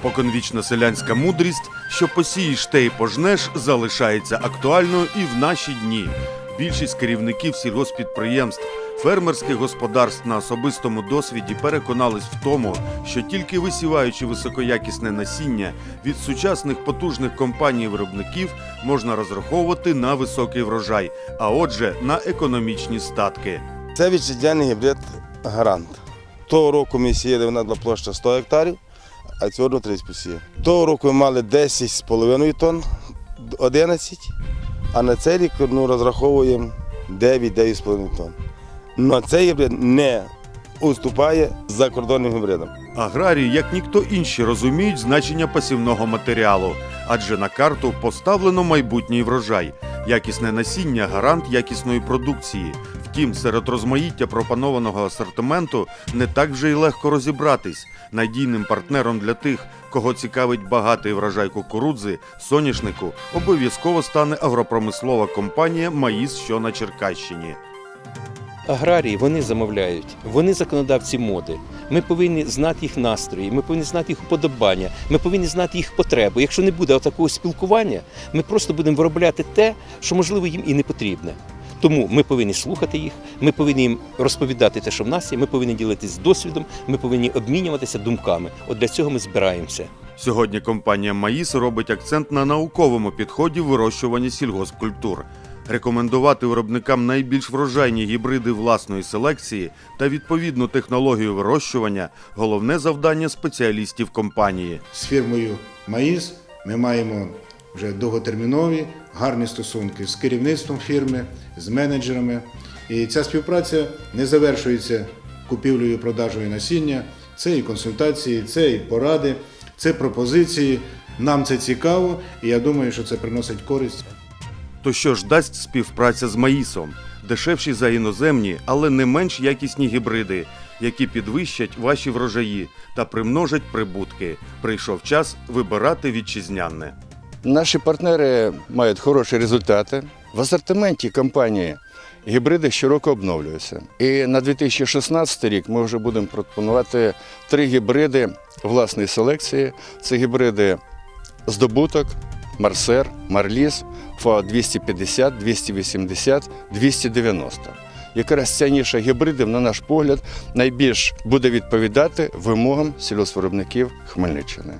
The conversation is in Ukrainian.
Споконвічна селянська мудрість, що посієш те й пожнеш, залишається актуальною і в наші дні. Більшість керівників сільгоспідприємств, фермерських господарств на особистому досвіді переконались в тому, що тільки висіваючи високоякісне насіння від сучасних потужних компаній-виробників можна розраховувати на високий врожай, а отже, на економічні статки. Це вітчизняний гібрид гарант. Того року ми сіяли, вона площа 100 гектарів, а цього року 30 посіє. Того року ми мали 10,5 тонн, 11, а на цей рік ну, розраховуємо 9-9,5 тонн. Но цей гібрид не уступає закордонним гібридам. Аграрії, як ніхто інші, розуміють значення посівного матеріалу, адже на карту поставлено майбутній врожай. Якісне насіння гарант якісної продукції. Втім, серед розмаїття пропонованого асортименту не так вже й легко розібратись. Надійним партнером для тих, кого цікавить багатий врожай кукурудзи, соняшнику, обов'язково стане агропромислова компанія Маїс, що на Черкащині. Аграрії вони замовляють, вони законодавці моди. Ми повинні знати їх настрої, ми повинні знати їх вподобання, ми повинні знати їх потреби. Якщо не буде такого спілкування, ми просто будемо виробляти те, що можливо їм і не потрібне. Тому ми повинні слухати їх, ми повинні їм розповідати те, що в нас є, ми повинні ділитися досвідом, ми повинні обмінюватися думками. От для цього ми збираємося. Сьогодні компанія Маїс робить акцент на науковому підході в вирощуванні сільгоспкультур. Рекомендувати виробникам найбільш врожайні гібриди власної селекції та відповідну технологію вирощування головне завдання спеціалістів компанії. з фірмою Маїс ми маємо вже довготермінові гарні стосунки з керівництвом фірми, з менеджерами. І ця співпраця не завершується купівлею і продажею насіння. Це і консультації, це і поради, це пропозиції. Нам це цікаво, і я думаю, що це приносить користь. То що ж дасть співпраця з Маїсом? Дешевші за іноземні, але не менш якісні гібриди, які підвищать ваші врожаї та примножать прибутки. Прийшов час вибирати вітчизняне. Наші партнери мають хороші результати. В асортименті компанії гібриди щороку обновлюються. І на 2016 рік ми вже будемо пропонувати три гібриди власної селекції. Це гібриди здобуток, Марсер, Марліс, ФАО 250, 280, 290. Якраз ця ніша гібридів, на наш погляд, найбільш буде відповідати вимогам сільгоспвиробників Хмельниччини.